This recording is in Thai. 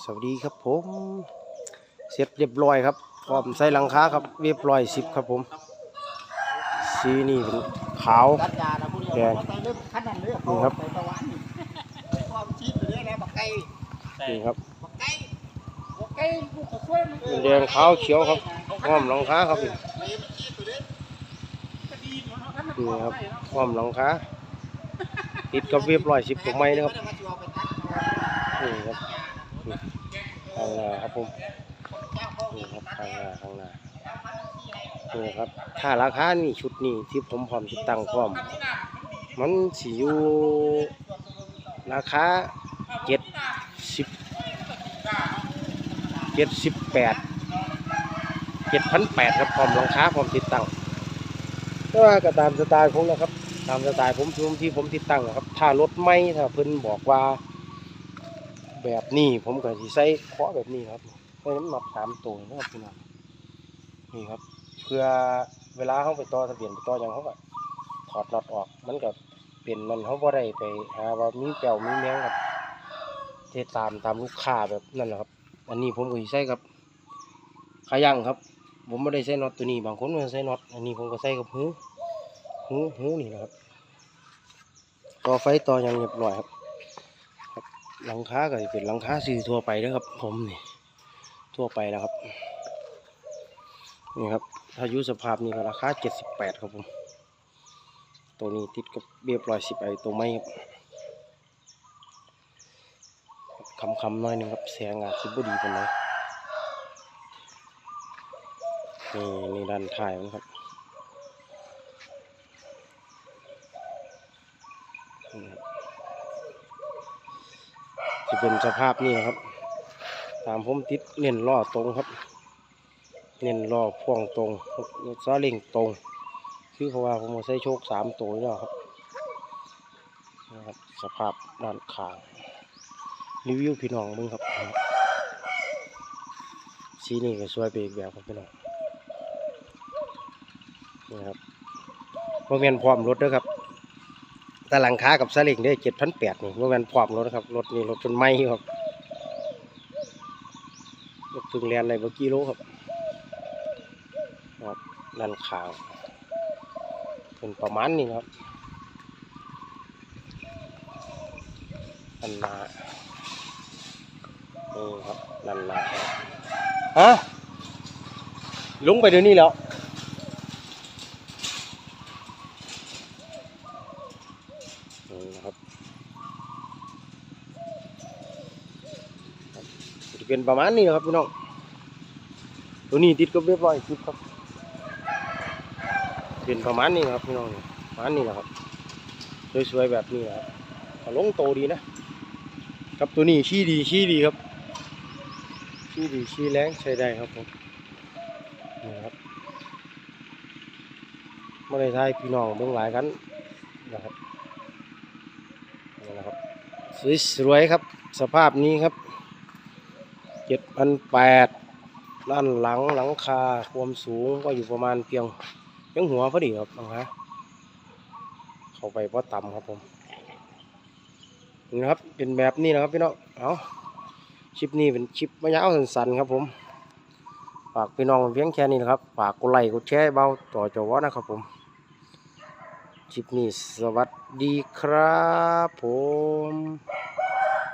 สวัสดีครับผม เสร็จเรียบร้อยครับพร้อมใส่หลังคาครับเรียบร้อยสิบครับผม สีนี่เป็นขาวแดงนี่ครับนี่ครับแดงขาวเขียวครับพร้อมหลังคาครับนี่ครับพร้อมหลังคาติดกับเรียบร้อยสิบตรงไม้นะครับนี่ครับ ข้างหน้าครับผมนี่ครับข้างหน้าข้างหน้านี่ครับ ถ้าราคานี่ชุดนี้ที่ผมพร้อมติดตั้งพร้อม มันสิอยู่ราคาเจ็ดสิบเจ็ดสิบแปดเจ็ดพันแปดครับพร้อมหลังคาพร้อมติดตั้งก็ก็ตามสไตล์ผมนะครับ ตามสไตล์ผมที่ผมที่ผมติดตั้งครับ ถ้ารถไม่ถ้าเพิ่นบอกว่า แบบนี้ผมก็สิใส่เคาะแบบนี้ครับใส่น้ำหนักสามตัวนะครับพี่น้องนี่ครับ เพื่อเวลาเขาไปต่อทะเบียนไปต่อหยังเขาก็ถอดน็อตออก มันก็เป็นมันเขาบ่ได้ไปหาว่ามีแก้วมีแมงครับเทตามตามลูกค้าแบบนั่นแหละครับ อันนี้ผมก็สิใส่กับขายังครับ ผมไม่ได้ใส่น็อตตัวนี้ บางคนมันใส่น็อตอันนี้ผมก็ใส่กับหูหูหูนี่นะครับต่อไฟต่อยังเรียบร้อยครับ หลังคาก็เป็นหลังคาซื้อทั่วไปนะครับ ผมนี่ทั่วไปแล้วครับนี่ครับถ้ายุสภาพนี่ก็ราคาเจ็ดสิบแปดครับผม ตัวนี้ติดกับเรียบร้อยสิบไอตัวไม้ครับคำคำน้อยหนึงครับแสงอาจสิบดีปานใดนี่นี่ด้านท้ายมันครับนี่ครับ จะเป็นสภาพนี่นะครับ ตามผมติดเน้นล้อตรงครับ เน้นล้อพ่วงตรงซาเล่งตรง คือเพราะว่าผมเอาใส่โชคสามตัวนี่แล้วครับนะครับ สภาพด้านข้างรีวิวพี่น้องมึงครับสีนี่ก็สวยไปอีกแบบครับพี่น้องนี่ครับโมเมนพร้อมรถด้วยครับ แต่หลังคากับซาเล้งได้เจ็ดพันแปดนี่ว่าแมันพร้อมรถนะครับ รถนี่รถเป็นไม้ครับรถถึงแลนในเมื่อกี้โลครับครับด้านขางเป็นประมาณนี้ครับด้านนานี่ครับด้านนาฮะลงไปเดี๋ยวนี้แล้ว นี่นะครับครับจะ เป็นประมาณนี้นะครับพี่น้อง ตัวนี้ติดกับเรียบร้อยคลิปครับ เป็นประมาณนี้นครับพี่น้องประมาณนี้นะครับ สวยๆแบบนี้นะครับลงโตดีนะ ครับตัวนี้ชี้ดีชี้ดีครับ ชี้ดีชี้แรงใช้ได้ครับผมนี่นะครับไม่ได้ทายพี่น้องเบิ่งหลายกันนะครับนี่นะครับสวยๆครับสภาพนี้ครับ จ็ดพันแปดด้านหลังหลังคาความสูงก็อยู่ประมาณเพียงเพียงหัวพอดีครับนะฮะเข้าไปเพราะต่ำครับผมนี่นะครับเป็นแบบนี้นะครับพี่น้องเอาชิปนี้เป็นชิปมะยาวสั้นๆครับผมฝากพี่น้องเพียงแค่นี้นะครับฝากกดไลค์กดแชร์เบาต่อจอวะนะครับผมคลิปนี้สวัสดีครับผม